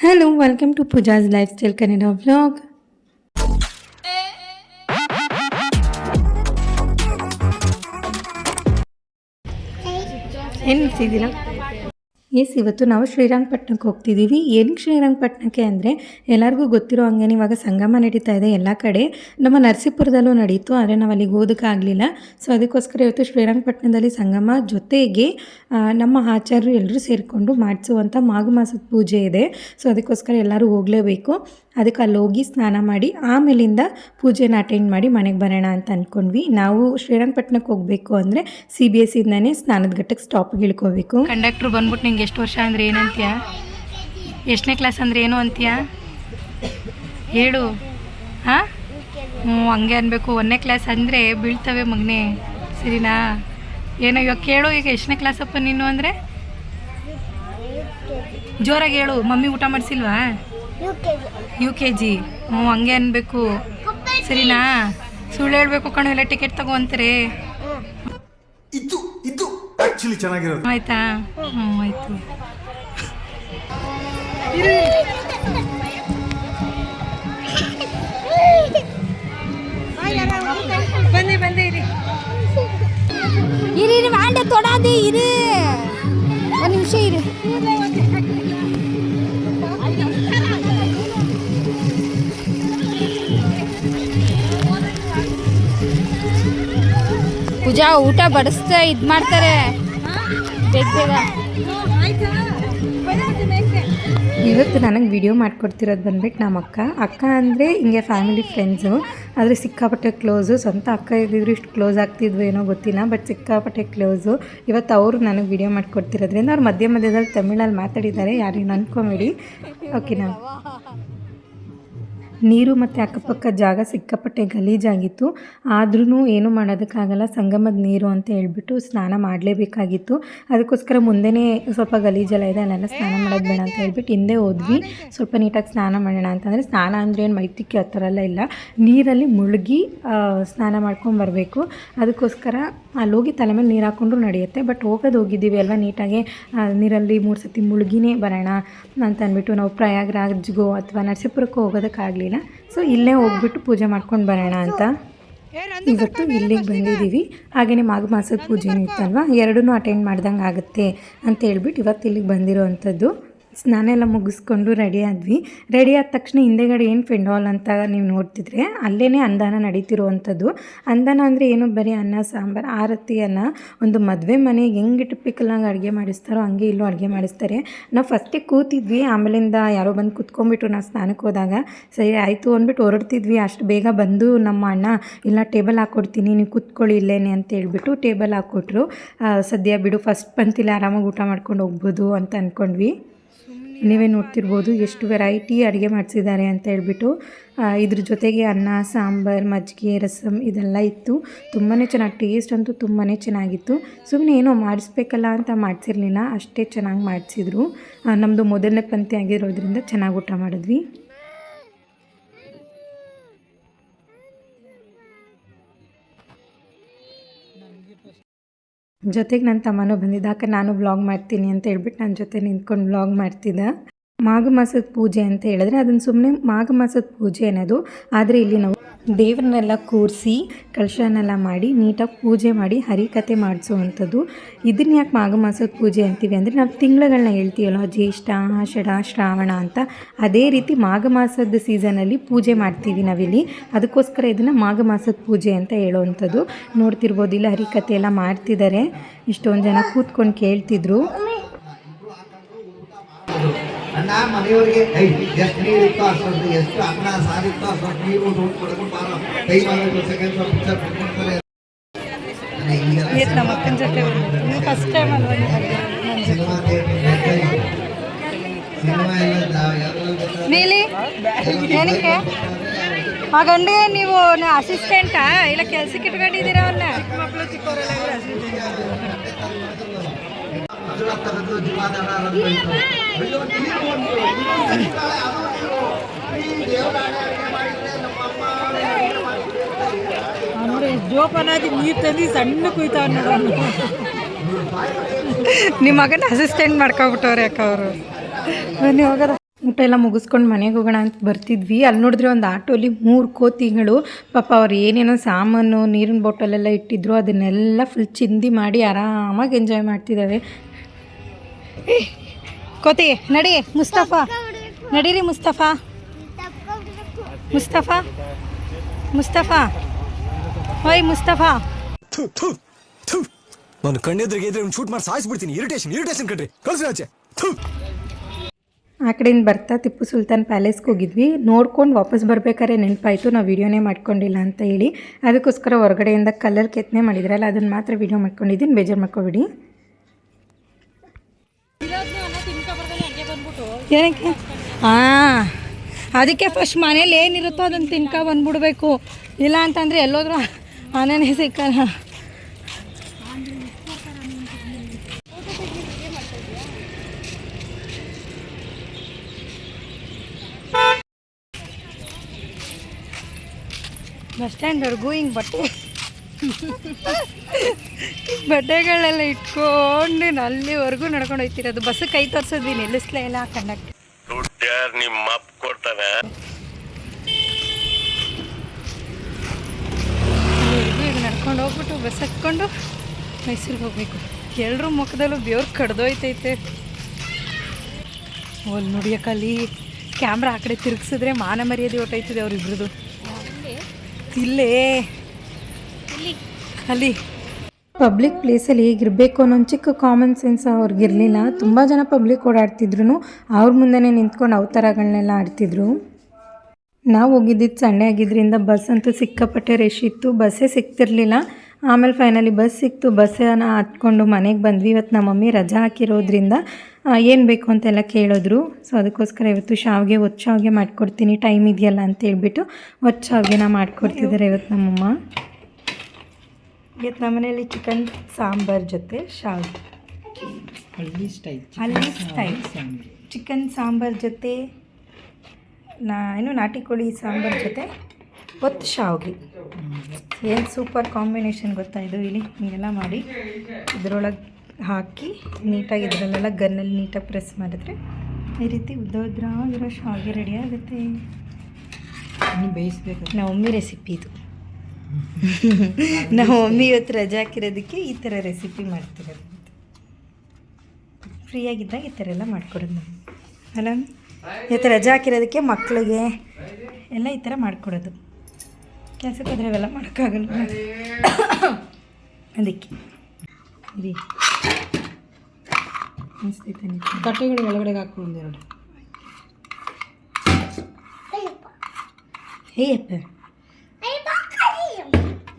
Hello welcome to Pooja's lifestyle Kannada vlog ಏನು ಇರ್ತಿದ್ದೀರಾ S, ಇವತ್ತು ನಾವು ಶ್ರೀರಂಗಪಟ್ಟಣಕ್ಕೆ ಹೋಗ್ತಿದ್ದೀವಿ. ಏನಕ್ಕೆ ಶ್ರೀರಂಗಪಟ್ಟಣಕ್ಕೆ ಅಂದರೆ ಎಲ್ಲರಿಗೂ ಗೊತ್ತಿರೋ ಹಂಗೆ ಇವಾಗ ಸಂಗಮ ನಡೀತಾ ಇದೆ ಎಲ್ಲ ಕಡೆ. ನಮ್ಮ ನರಸೀಪುರದಲ್ಲೂ ನಡೀತು, ಆದರೆ ನಾವು ಅಲ್ಲಿಗೆ ಓದೋಕ್ಕಾಗಲಿಲ್ಲ ಸೊ ಅದಕ್ಕೋಸ್ಕರ ಇವತ್ತು ಶ್ರೀರಂಗಪಟ್ಟಣದಲ್ಲಿ ಸಂಗಮ ಜೊತೆಗೆ ನಮ್ಮ ಆಚಾರ್ಯರು ಎಲ್ಲರೂ ಸೇರಿಕೊಂಡು ಮಾಡಿಸುವಂಥ ಮಾಘ ಮಾಸದ ಪೂಜೆ ಇದೆ. ಸೊ ಅದಕ್ಕೋಸ್ಕರ ಎಲ್ಲರೂ ಹೋಗಲೇಬೇಕು. ಅದಕ್ಕೆ ಅಲ್ಲಿ ಹೋಗಿ ಸ್ನಾನ ಮಾಡಿ ಆಮೇಲಿಂದ ಪೂಜೆನ ಅಟೆಂಡ್ ಮಾಡಿ ಮನೆಗೆ ಬರೋಣ ಅಂತ ಅಂದ್ಕೊಂಡ್ವಿ ನಾವು ಶ್ರೀರಂಗಪಟ್ಟಣಕ್ಕೆ ಹೋಗಬೇಕು ಅಂದರೆ ಸಿ ಬಿ ಎಸ್ ಇಂದನೇ ಸ್ನಾನದ ಘಟ್ಟಕ್ಕೆ ಸ್ಟಾಪ್ಗೆ ಇಳ್ಕೋಬೇಕು. ಕಂಡಕ್ಟ್ರು ಬಂದ್ಬಿಟ್ಟು ನಿಂಗೆ ಎಷ್ಟು ವರ್ಷ ಅಂದರೆ ಏನಂತೀಯ ಎಷ್ಟನೇ ಕ್ಲಾಸ್ ಅಂದರೆ ಏನು ಅಂತೀಯ? ಹೇಳು. ಹಾಂ? ಹ್ಞೂ ಹಂಗೆ ಅನ್ಬೇಕು. ಒಂದನೇ ಕ್ಲಾಸ್ ಅಂದರೆ ಬೀಳ್ತವೆ ಮಗನೇ. ಸರಿನಾ? ಏನೋ ಇವಾಗ ಕೇಳು ಈಗ ಎಷ್ಟನೇ ಕ್ಲಾಸಪ್ಪ ನೀನು ಅಂದರೆ? ಜೋರಾಗಿ ಹೇಳು. ಮಮ್ಮಿ ಊಟ ಮಾಡಿಸಿಲ್ವಾ? ಯು ಕೆ ಜಿ ಹ್ಞೂ ಹಂಗೆ ಅನ್ಬೇಕು. ಸರಿನಾ? ಸುಳ್ಳು ಹೇಳ್ಬೇಕು ಕಣು ಎಲ್ಲ ಟಿಕೆಟ್ ತಗೋ ಅಂತಾರೆ. ಇದು ಇದು ಆಕ್ಚುಲಿ ಚೆನ್ನಾಗಿರೋದು. ಆಯ್ತಾ? ಹ್ಞೂ ಆಯ್ತು. ಬನ್ನಿ ಬಂದೆ ಇರಿ ಇರಿ ಇರು ಮಾಡ್ದೆ ತೊಡಾದಿ ಇರು. ಪೂಜಾ, ಊಟ ಬಡಿಸ್ತಾ ಇದು ಮಾಡ್ತಾರೆ. ಇವತ್ತು ನನಗೆ ವಿಡಿಯೋ ಮಾಡ್ಕೊಡ್ತಿರೋದು ಬಂದ್ಬಿಟ್ಟು ನಮ್ಮ ಅಕ್ಕ. ಅಕ್ಕ ಅಂದರೆ ಹಿಂಗೆ ಫ್ಯಾಮಿಲಿ ಫ್ರೆಂಡ್ಸು ಆದರೆ ಸಿಕ್ಕಾಪಟ್ಟೆ ಕ್ಲೋಸು ಸ್ವಂತ ಅಕ್ಕ ಇದ್ದಿದ್ರು ಇಷ್ಟು ಕ್ಲೋಸ್ ಆಗ್ತಿದ್ವು ಏನೋ ಗೊತ್ತಿಲ್ಲ ಬಟ್ ಸಿಕ್ಕಾಪಟ್ಟೆ ಕ್ಲೋಸು ಇವತ್ತು ಅವರು ನನಗೆ ವಿಡಿಯೋ ಮಾಡ್ಕೊಡ್ತಿರೋದ್ರಿಂದ ಅವ್ರು ಮಧ್ಯ ಮಧ್ಯದಲ್ಲಿ ತಮಿಳಲ್ಲಿ ಮಾತಾಡಿದ್ದಾರೆ. ಯಾರಿಗೆ ಅನ್ಕೊಂಬೇಡಿ. ಓಕೆನಾ ನೀರು ಮತ್ತು ಅಕ್ಕಪಕ್ಕ ಜಾಗ ಸಿಕ್ಕಾಪಟ್ಟೆ ಗಲೀಜಾಗಿತ್ತು. ಆದ್ರೂ ಏನು ಮಾಡೋದಕ್ಕಾಗಲ್ಲ, ಸಂಗಮದ ನೀರು ಅಂತ ಹೇಳ್ಬಿಟ್ಟು ಸ್ನಾನ ಮಾಡಲೇಬೇಕಾಗಿತ್ತು. ಅದಕ್ಕೋಸ್ಕರ ಮುಂದೆನೇ ಸ್ವಲ್ಪ ಗಲೀಜೆಲ್ಲ ಇದೆ, ಅಲ್ಲೆಲ್ಲ ಸ್ನಾನ ಮಾಡೋದು ಬೇಡ ಅಂತ ಹೇಳ್ಬಿಟ್ಟು ಹಿಂದೆ ಹೋದ್ವಿ. ಸ್ವಲ್ಪ ನೀಟಾಗಿ ಸ್ನಾನ ಮಾಡೋಣ ಅಂತಂದರೆ ಸ್ನಾನ ಅಂದರೆ ಏನು ಮೈತಿಕ್ಕೆ ಆ ಥರ ಎಲ್ಲ ಇಲ್ಲ. ನೀರಲ್ಲಿ ಮುಳುಗಿ ಸ್ನಾನ ಮಾಡ್ಕೊಂಡು ಬರಬೇಕು. ಅದಕ್ಕೋಸ್ಕರ ಅಲ್ಲಿ ಹೋಗಿ ತಲೆ ಮೇಲೆ ನೀರು ಹಾಕ್ಕೊಂಡ್ರು ನಡೆಯುತ್ತೆ. ಬಟ್ ಹೋಗೋದು ಹೋಗಿದ್ದೀವಿ ಅಲ್ವಾ ನೀಟಾಗಿ ನೀರಲ್ಲಿ ಮೂರು ಸತಿ ಮುಳುಗಿನೇ ಬರೋಣ ಅಂತ ಅಂದ್ಬಿಟ್ಟು ನಾವು ಪ್ರಯಾಗ್ರಾಜ್ಗೋ ಅಥವಾ ನರಸೀಪುರಕ್ಕೋ ಹೋಗೋದಕ್ಕಾಗಲಿಲ್ಲ. ಸೊ ಇಲ್ಲೇ ಹೋಗ್ಬಿಟ್ಟು ಪೂಜೆ ಮಾಡ್ಕೊಂಡು ಬರೋಣ ಅಂತ. ಇವತ್ತು ಇಲ್ಲಿಗೆ ಬಂದಿದ್ದೀವಿ. ಹಾಗೆಯೇ ಮಾಘ ಮಾಸದ ಪೂಜೆನೂ ಇತ್ತಲ್ವ? ಎರಡನ್ನೂ ಅಟೆಂಡ್ ಮಾಡ್ದಂಗೆ ಆಗುತ್ತೆ ಅಂತ ಹೇಳ್ಬಿಟ್ಟು ಇವತ್ತು ಇಲ್ಲಿಗೆ ಬಂದಿರೋ ಅಂಥದ್ದು ಸ್ನಾನ ಎಲ್ಲ ಮುಗಿಸ್ಕೊಂಡು ರೆಡಿ ಆದ್ವಿ. ರೆಡಿ ಆದ ತಕ್ಷಣ ಹಿಂದೆಗಡೆ ಏನು ಫೆಂಡಾಲ್ ಅಂತ ನೀವು ನೋಡ್ತಿದ್ರೆ ಅಲ್ಲೇ ಅಂದಾನ ನಡೀತಿರುವಂಥದ್ದು. ಅಂದಾನ ಅಂದರೆ ಏನು? ಬರೀ ಅನ್ನ, ಸಾಂಬಾರು, ಆರತಿ ಒಂದು ಮದುವೆ ಮನೆಗೆ ಹೆಂಗೆ ಟಿಪಿಕಲಾಗಿ ಅಡುಗೆ ಮಾಡಿಸ್ತಾರೋ ಹಂಗೆ ಇಲ್ಲೂ ಅಡುಗೆ ಮಾಡಿಸ್ತಾರೆ. ನಾವು ಫಸ್ಟಿಗೆ ಕೂತಿದ್ವಿ, ಆಮೇಲಿಂದ ಯಾರೋ ಬಂದು ಕುತ್ಕೊಂಡ್ಬಿಟ್ರು ನಾವು ಸ್ನಾನಕ್ಕೆ ಹೋದಾಗ. ಸರಿ, ಆಯಿತು ಅಂದ್ಬಿಟ್ಟು ಹೊರಡ್ತಿದ್ವಿ. ಅಷ್ಟು ಬೇಗ ಬಂದು ನಮ್ಮ ಅಣ್ಣ, ಇಲ್ಲ ಟೇಬಲ್ ಹಾಕ್ಕೊಡ್ತೀನಿ ನೀವು ಕೂತ್ಕೊಳ್ಳಿ ಇಲ್ಲೇನೆ ಅಂತ ಹೇಳ್ಬಿಟ್ಟು ಟೇಬಲ್ ಹಾಕ್ಕೊಟ್ರು ಸದ್ಯ ಬಿಡು ಫಸ್ಟ್ ಬಂತಿಲ್ಲ, ಆರಾಮಾಗಿ ಊಟ ಮಾಡ್ಕೊಂಡು ಹೋಗ್ಬೋದು ಅಂತ ಅಂದ್ಕೊಂಡ್ವಿ ನೀವೇ ನೋಡ್ತಿರ್ಬೋದು ಎಷ್ಟು ವೆರೈಟಿ ಅಡುಗೆ ಮಾಡಿಸಿದ್ದಾರೆ ಅಂತ ಹೇಳ್ಬಿಟ್ಟು ಇದ್ರ ಜೊತೆಗೆ ಅನ್ನ, ಸಾಂಬಾರು, ಮಜ್ಜಿಗೆ ರಸಮ್ ಇದೆಲ್ಲ ಇತ್ತು. ತುಂಬಾ ಚೆನ್ನಾಗಿ ಟೇಸ್ಟ್ ಅಂತೂ ತುಂಬಾ ಚೆನ್ನಾಗಿತ್ತು. ಸುಮ್ಮನೆ ಏನೋ ಮಾಡಿಸ್ಬೇಕಲ್ಲ ಅಂತ ಮಾಡಿಸಿರ್ಲಿಲ್ಲ, ಅಷ್ಟೇ ಚೆನ್ನಾಗಿ ಮಾಡಿಸಿದ್ರು. ನಮ್ಮದು ಮೊದಲನೇ ಪಂಕ್ತಿ ಆಗಿರೋದ್ರಿಂದ ಚೆನ್ನಾಗಿ ಊಟ ಮಾಡಿದ್ವಿ. ಜೊತೆಗೆ ನನ್ನ ತಮ್ಮನೂ ಬಂದಿದ್ದ ಅಕ್ಕ ನಾನು ವ್ಲಾಗ್ ಮಾಡ್ತೀನಿ ಅಂತ ಹೇಳ್ಬಿಟ್ಟು ನನ್ನ ಜೊತೆ ನಿಂತ್ಕೊಂಡು ವ್ಲಾಗ್ ಮಾಡ್ತಿದ್ದ. ಮಾಘ ಮಾಸದ ಪೂಜೆ ಅಂತ ಹೇಳಿದ್ರೆ ಅದನ್ನು ಸುಮ್ಮನೆ ಮಾಘ ಮಾಸದ ಪೂಜೆ ಅನ್ನೋದು. ಆದರೆ ಇಲ್ಲಿ ನಾವು ದೇವ್ರನ್ನೆಲ್ಲ ಕೂರಿಸಿ ಕಳಶನೆಲ್ಲ ಮಾಡಿ, ನೀಟಾಗಿ ಪೂಜೆ ಮಾಡಿ ಹರಿಕತೆ ಮಾಡಿಸುವಂಥದ್ದು. ಇದನ್ನ ಯಾಕೆ ಮಾಘ ಮಾಸದ ಪೂಜೆ ಅಂತೀವಿ ಅಂದರೆ ನಾವು ತಿಂಗಳುಗಳನ್ನ ಹೇಳ್ತೀವಲ್ಲ ಜ್ಯೇಷ್ಠ, ಆಷಾಢ, ಶ್ರಾವಣ ಅಂತ. ಅದೇ ರೀತಿ ಮಾಘ ಮಾಸದ ಸೀಸನಲ್ಲಿ ಪೂಜೆ ಮಾಡ್ತೀವಿ ನಾವಿಲ್ಲಿ. ಅದಕ್ಕೋಸ್ಕರ ಇದನ್ನು ಮಾಘ ಮಾಸದ ಪೂಜೆ ಅಂತ ಹೇಳೋವಂಥದ್ದು. ನೋಡ್ತಿರ್ಬೋದು, ಇಲ್ಲ ಹರಿಕತೆ ಎಲ್ಲ ಮಾಡ್ತಿದ್ದಾರೆ. ಇಷ್ಟೊಂದು ಜನ ಕೂತ್ಕೊಂಡು ಕೇಳ್ತಿದ್ರು. ಅಣ್ಣ ಮನೆಯವರಿಗೆ ಐ ಎಷ್ಟು ನೀರು ಇತ್ತು ಅಷ್ಟೊಂದು ಎಷ್ಟು ಅನ್ನ ಸಾರಿತ್ತು ಅಷ್ಟೊಂದು ನೀರು ಬಾರ. ಕೈ ಸೆಕೆಂಡ್ ಪಿಕ್ಚರ್ ನಮ್ಮ ಅಕ್ಕನ ಜೊತೆ ಫಸ್ಟ್ ಟೈಮ್ ನೀಲಿ ಏನಕ್ಕೆ? ಆ ಗಂಡಿಗೆ ನೀವು ಅಸಿಸ್ಟೆಂಟಾ ಇಲ್ಲ ಕೆಲ್ಸಕ್ಕೆ ಇಟ್ಕೊಂಡಿದ್ದೀರಾ ಅವನ್ನ ಈ ಅಡುಗೆ ಮಾಡಿದ್ರೆ ನಮ್ಮ ಅಮ್ಮ ಅಂದ್ರೆ ಜೋಪಾನಾಗಿ ನೀರು ತಂದು ಸಣ್ಣ ಕುಯ್ತಾವ ನೋಡೋಣ ನಿಮ್ಮ ಮಗನ ಅಸಿಸ್ಟೆಂಟ್ ಮಾಡ್ಕೊಬಿಟ್ಟವ್ರೆ ಅಕ್ಕ ಅವರು ಬನ್ನಿ ಹೋಗೋದ ಊಟ ಎಲ್ಲ ಮುಗಿಸ್ಕೊಂಡು ಮನೆಗೆ ಹೋಗೋಣ ಅಂತ ಬರ್ತಿದ್ವಿ ಅಲ್ಲಿ ನೋಡಿದ್ರೆ ಒಂದು ಆಟೋಲಿ ಮೂರು ಕೋತಿಗಳು ಪಾಪ ಅವ್ರು ಏನೇನೋ ಸಾಮಾನು ನೀರಿನ ಬಾಟಲೆಲ್ಲ ಇಟ್ಟಿದ್ರು ಅದನ್ನೆಲ್ಲ ಫುಲ್ ಚಿಂದಿ ಮಾಡಿ ಆರಾಮಾಗಿ ಎಂಜಾಯ್ ಮಾಡ್ತಿದ್ದಾವೆ ಕೋತಿ ನಡಿ ಮುಸ್ತಫಾ. ನಡೀರಿ ಮುಸ್ತಫಾ. ಮುಸ್ತಫಾ. ಮುಸ್ತಫಾ. ಓಯ್ ಮುಸ್ತಫಾ. ನಾನು ಕಣ್ಣೆದ್ರಿಗೆ ಇದ್ರೆ ಒಂದು ಶೂಟ್ ಮಾಡಿ ಸಾಯಿಸ್ಬಿಡ್ತೀನಿ. ಇರಿಟೇಷನ್ ಇರಿಟೇಷನ್ ಕಣ್ರಿ. ಕಳ್ಸಿ ಆಚೆ. ಥು. ಆ ಕಡೆಯಿಂದ ಬರ್ತಾ ಟಿಪ್ಪು ಸುಲ್ತಾನ್ ಪ್ಯಾಲೇಸ್ಗೆ ಹೋಗಿದ್ವಿ. ನೋಡ್ಕೊಂಡು ವಾಪಸ್ ಬರ್ಬೇಕಾದ್ರೆ ನೆನಪಾಯಿತು. ನಾವು ವಿಡಿಯೋನೇ ಮಾಡ್ಕೊಂಡಿಲ್ಲ ಅಂತ ಹೇಳಿ. ಅದಕ್ಕೋಸ್ಕರ ಹೊರಗಡೆಯಿಂದ ಕಲ್ಲರ್ ಕೆತ್ತನೆ ಮಾಡಿದ್ರಲ್ಲ ಅದನ್ನು ಮಾತ್ರ ವಿಡಿಯೋ ಮಾಡ್ಕೊಂಡಿದ್ದೀನಿ. ಬೇಜಾರು ಮಾಡ್ಕೊಬಿಡಿ. ಏನಕ್ಕೆ? ಹಾಂ ಅದಕ್ಕೆ ಫಸ್ಟ್ ಮನೇಲಿ ಏನಿರುತ್ತೋ ಅದನ್ನು ತಿನ್ಕೊ ಬಂದ್ಬಿಡ್ಬೇಕು. ಇಲ್ಲ ಅಂತಂದರೆ ಎಲ್ಲೋದ್ರೂ ಆನೆನೇ ಸಿಕ್ಕಲ್ಲ. ಬಸ್ ಸ್ಟ್ಯಾಂಡ್ವರೆಗೂ ಹಿಂಗೆ ಬಟ್ಟೆ ಬಟ್ಟೆಗಳೆಲ್ಲ ಇಟ್ಕೊಂಡು ಅಲ್ಲಿವರೆಗೂ ನಡ್ಕೊಂಡು ಹೋಗ್ತಿರೋದು. ಬಸ್ ಕೈ ತೋರಿಸೋದು ನಿಲ್ಲಿಸ್ಲೇ ಇಲ್ಲ ಕಂಡಕ್ಟರ್ ನಿಮ್ಮ ಕೊಡ್ತಾರೆ. ಈಗ ನಡ್ಕೊಂಡು ಹೋಗ್ಬಿಟ್ಟು ಬಸ್ ಹತ್ಕೊಂಡು ಮೈಸೂರಿಗೆ ಹೋಗ್ಬೇಕು. ಎಲ್ಲರೂ ಮುಖದಲ್ಲೂ ಬೆವ್ರು ಕಡ್ದೋಯ್ತೈತೆ. ಅಲ್ಲಿ ನೋಡಿಯಕ್ಕಲ್ಲಿ ಕ್ಯಾಮ್ರಾ ಆ ಕಡೆ ತಿರುಗಿಸಿದ್ರೆ ಮಾನ ಮರ್ಯಾದೆ ಹೊಟ್ಟೈತಿದೆ ಅವ್ರಿಬ್ರದ್ದು ಇಲ್ಲೇ. ಅಲ್ಲಿ. ಪಬ್ಲಿಕ್ ಪ್ಲೇಸಲ್ಲಿ ಹೇಗಿರಬೇಕು ಅನ್ನೋ ಒಂದು ಚಿಕ್ಕ ಕಾಮನ್ ಸೆನ್ಸ್ ಅವ್ರಿಗಿರಲಿಲ್ಲ ತುಂಬ ಜನ ಪಬ್ಲಿಕ್ ಓಡಾಡ್ತಿದ್ರು. ಅವ್ರ ಮುಂದೆನೇ ನಿಂತ್ಕೊಂಡು ಅವತಾರಗಳನ್ನೆಲ್ಲ ಆಡ್ತಿದ್ರು. ನಾವು ಹೋಗಿದ್ದಿದ್ದು ಸಂಡೆ ಆಗಿದ್ದರಿಂದ ಬಸ್ ಅಂತೂ ಸಿಕ್ಕಾಪಟ್ಟೆ ರಶ್ ಇತ್ತು. ಬಸ್ಸೇ ಸಿಗ್ತಿರ್ಲಿಲ್ಲ ಆಮೇಲೆ ಫೈನಲಿ ಬಸ್ ಸಿಕ್ತು. ಬಸ್ಸನ್ನು ಹತ್ಕೊಂಡು ಮನೆಗೆ ಬಂದ್ವಿ. ಇವತ್ತು ನಮ್ಮ ಮಮ್ಮಿ ರಜಾ ಹಾಕಿರೋದ್ರಿಂದ ಏನು ಬೇಕು ಅಂತೆಲ್ಲ ಕೇಳಿದ್ರು. ಸೊ ಅದಕ್ಕೋಸ್ಕರ ಇವತ್ತು ಶಾವಿಗೆ ಒತ್ತು ಶಾವಿಗೆ ಮಾಡಿಕೊಡ್ತೀನಿ. ಟೈಮ್ ಇದೆಯಲ್ಲ ಅಂತ ಹೇಳ್ಬಿಟ್ಟು ಒತ್ತು ಶಾವಿಗೆನ ಮಾಡಿಕೊಡ್ತಿದ್ದಾರೆ ಇವತ್ತು ನಮ್ಮಮ್ಮ. ಇವತ್ತು ನಮ್ಮ ಮನೇಲಿ ಚಿಕನ್ ಸಾಂಬಾರ್ ಜೊತೆ ಶಾವಿಗೆ ಹಳ್ಳಿ ಸ್ಟೈಲ್ ಹಳ್ಳಿ ಸ್ಟೈಲ್ ಚಿಕನ್ ಸಾಂಬಾರ್ ಜೊತೆ ನಾ ಏನು ನಾಟಿ ಕೋಳಿ ಸಾಂಬಾರ್ ಜೊತೆ ಒತ್ತು ಶಾವ್ಗೆ. ಏನು ಸೂಪರ್ ಕಾಂಬಿನೇಷನ್ ಗೊತ್ತಾ ಇದು? ಇಲ್ಲಿ ಹಿಂಗೆಲ್ಲ ಮಾಡಿ ಇದರೊಳಗೆ ಹಾಕಿ ನೀಟಾಗಿ ಇದರಲ್ಲೆಲ್ಲ ಗನ್ನಲ್ಲಿ ನೀಟಾಗಿ ಪ್ರೆಸ್ ಮಾಡಿದ್ರೆ ಈ ರೀತಿ ಉದ್ದ ಉದ್ರಾಗಿರೋ ಶಾವಿಗೆ ರೆಡಿ ಆಗುತ್ತೆ. ಬೇಯಿಸ್ಬೇಕು. ನಮ್ಮ ಮಮ್ಮಿ ರೆಸಿಪಿ ಇದು. ನಮ್ಮ ಮಮ್ಮಿ ಇವತ್ತು ರಜೆ ಹಾಕಿರೋದಕ್ಕೆ ಈ ಥರ ರೆಸಿಪಿ ಮಾಡ್ತಿರೋದು. ಫ್ರೀಯಾಗಿದ್ದಾಗ ಈ ಥರ ಎಲ್ಲ ಮಾಡ್ಕೊಡೋದು ನಾವು ಅಲ್ಲ ಇವತ್ತು ರಜೆ ಹಾಕಿರೋದಕ್ಕೆ ಮಕ್ಕಳಿಗೆ ಎಲ್ಲ ಈ ಥರ ಮಾಡ್ಕೊಡೋದು. ಕೆಲಸಕ್ಕೆ ಹೋದ್ರೆ ಅವೆಲ್ಲ ಮಾಡೋಕ್ಕಾಗಲ್ಲ. ಅದಕ್ಕೆ. ಇರಿ. ಅನಿಸ್ತೈತೆ ನಿಜ ತಟ್ಟೆಗಳು ಒಳಗಡೆ ಹಾಕೊಂಡು ಒಂದೆರಡು. ಹೇಯಪ್ಪ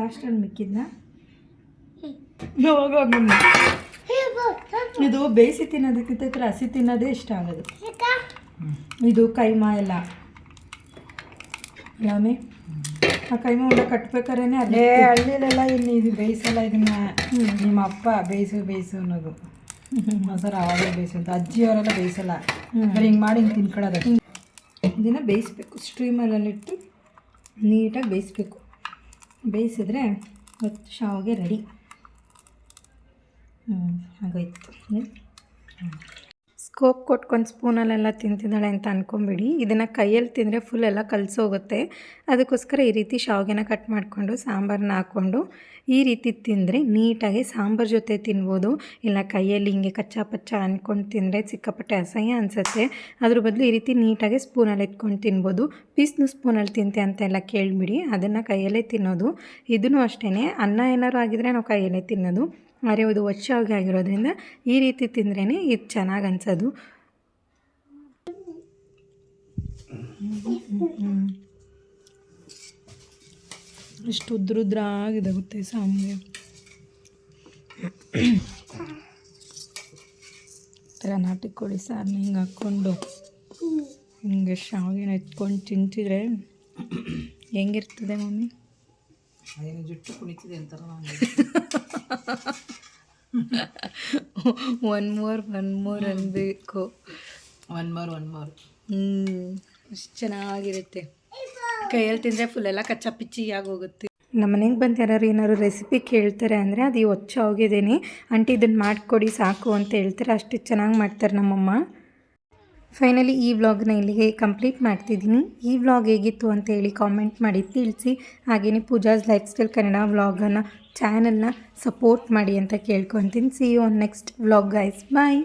ಲಾಸ್ಟ್ ಒಂದು ಮಿಕ್ಕಿದ್ನ? ಇದು ಬೇಯಿಸಿ ತಿನ್ನೋದಕ್ಕಿಂತ ಈ ಥರ ಹಸಿ ತಿನ್ನೋದೇ ಇಷ್ಟ ಆಗೋದು. ಇದು ಕೈಮಾ ಎಲ್ಲ. ಲಾಮಿ ಆ ಕೈಮಾ ಉಂಡ ಕಟ್ಬೇಕಾರೇನೆ ಅದೇ ಹಳ್ಳಿಲೆಲ್ಲ ಇನ್ನು ಇದು ಬೇಯಿಸಲ್ಲ ಇದನ್ನ ನಿಮ್ಮ ಅಪ್ಪ ಬೇಯಿಸು ಬೇಯಿಸು ಅನ್ನೋದು. ಮೊಸರು ಆವಾಗಲೇ ಬೇಯಿಸು ಅಂತ. ಅಜ್ಜಿಯವರೆಲ್ಲ ಬೇಯಿಸಲ್ಲ. ಬರೀ ಹಿಂಗೆ ಮಾಡಿ ಹಿಂಗೆ ತಿನ್ಕೊಳ್ಳೋದು. ಇದನ್ನು ಬೇಯಿಸ್ಬೇಕು ಸ್ಟ್ರೀಮರಲ್ಲಿಟ್ಟು ನೀಟಾಗಿ ಬೇಯಿಸ್ಬೇಕು. ಬೇಯಿಸಿದ್ರೆ ಇವತ್ತು ಶಾವಿಗೆ ರೆಡಿ. ಹ್ಞೂ ಆಗೋಯ್ತು. ಸ್ಕೋಪ್ ಕೊಟ್ಕೊಂಡು ಸ್ಪೂನಲ್ಲೆಲ್ಲ ತಿಂತಿದ್ದಾಳೆ ಅಂತ ಅಂದ್ಕೊಂಬಿಡಿ ಇದನ್ನು ಕೈಯಲ್ಲಿ ತಿಂದರೆ ಫುಲ್ ಎಲ್ಲ ಕಲಸೋಗುತ್ತೆ ಅದಕ್ಕೋಸ್ಕರ ಈ ರೀತಿ ಶಾವಿಗೆನ ಕಟ್ ಮಾಡಿಕೊಂಡು ಸಾಂಬಾರನ್ನ ಹಾಕ್ಕೊಂಡು, ಈ ರೀತಿ ತಿಂದರೆ ನೀಟಾಗಿ ಸಾಂಬಾರು ಜೊತೆ ತಿನ್ಬೋದು. ಇಲ್ಲ ಕೈಯಲ್ಲಿ ಹಿಂಗೆ ಕಚ್ಚಾ ಪಚ್ಚ ಅಂದ್ಕೊಂಡು ತಿಂದರೆ ಸಿಕ್ಕಾಪಟ್ಟೆ ಅಸಹ್ಯ ಅನಿಸುತ್ತೆ. ಅದ್ರ ಬದಲು ಈ ರೀತಿ ನೀಟಾಗಿ ಸ್ಪೂನಲ್ಲಿ ಎತ್ಕೊಂಡು ತಿನ್ಬೋದು. ಪೀಸ್ನು ಸ್ಪೂನಲ್ಲಿ ತಿಂತೆ ಅಂತೆಲ್ಲ ಕೇಳಿಬಿಡಿ. ಅದನ್ನು ಕೈಯಲ್ಲೇ ತಿನ್ನೋದು. ಇದೂ ಅಷ್ಟೇ ಅನ್ನ ಏನಾರು ಆಗಿದ್ರೆ ನಾವು ಕೈಯಲ್ಲೇ ತಿನ್ನೋದು. ಆದರೆ ಇದು ಹೊಚ್ಚಾಗಿ ಆಗಿರೋದ್ರಿಂದ ಈ ರೀತಿ ತಿಂದ್ರೇ ಇದು ಚೆನ್ನಾಗಿ ಅನ್ಸೋದು. ಇಷ್ಟು ಉದ್ರುದ್ರಾಗಿದೆ ಗೊತ್ತೆ ಸಾಂಬಾರು. ಥರ ನಾಟಿ ಕೋಳಿ ಸಾರನ್ನ ಹಿಂಗೆ ಹಾಕ್ಕೊಂಡು ಹಿಂಗೆ ಶಾವಿಗೆನ ಎತ್ಕೊಂಡು ತಿಂತಿದ್ರೆ ಹೆಂಗಿರ್ತದೆ ಮಮ್ಮಿ? ಜುಟ್ಟು ಕುಣಿತಿದೆ ಅಂತಾರ ಒನ್ ಮೋರ್ ಒನ್ ಮೋರ್ ಅನ್ಬೇಕು. ಒನ್ ಮೋರ್ ಒನ್ ಮೋರ್ ಹ್ಞೂ ಅಷ್ಟು ಚೆನ್ನಾಗಿರುತ್ತೆ. ಕೈಯಲ್ಲಿ ತಿಂದರೆ ಎಲ್ಲ ಕಚ್ಚಾ ಪಿಚ್ಚಿ ಆಗೋಗುತ್ತೆ ನಮ್ಮ ಮನೆಗೆ ಬಂದು ಯಾರು ಏನಾದ್ರು ರೆಸಿಪಿ ಕೇಳ್ತಾರೆ ಅಂದರೆ ಅದು ಈ ಹೊಚ್ಚ ಹೋಗಿದ್ದೀನಿ. ಆಂಟಿ ಇದನ್ನು ಮಾಡಿಕೊಡಿ ಸಾಕು ಅಂತ ಹೇಳ್ತಾರೆ. ಅಷ್ಟು ಚೆನ್ನಾಗಿ ಮಾಡ್ತಾರೆ ನಮ್ಮಮ್ಮ. ಫೈನಲಿ ಈ ವ್ಲಾಗ್ನ ಇಲ್ಲಿಗೆ ಕಂಪ್ಲೀಟ್ ಮಾಡ್ತಿದ್ದೀನಿ. ಈ ವ್ಲಾಗ್ ಹೇಗಿತ್ತು ಅಂತ ಹೇಳಿ ಕಾಮೆಂಟ್ ಮಾಡಿ, ತಿಳಿಸಿ. ಹಾಗೆಯೇ ಪೂಜಾಸ್ ಲೈಫ್ ಸ್ಟೈಲ್ ಕನ್ನಡ ವ್ಲಾಗನ್ನು ಚಾನಲ್ನ ಸಪೋರ್ಟ್ ಮಾಡಿ ಅಂತ ಕೇಳ್ಕೊತೀನಿ. See you on next vlog guys bye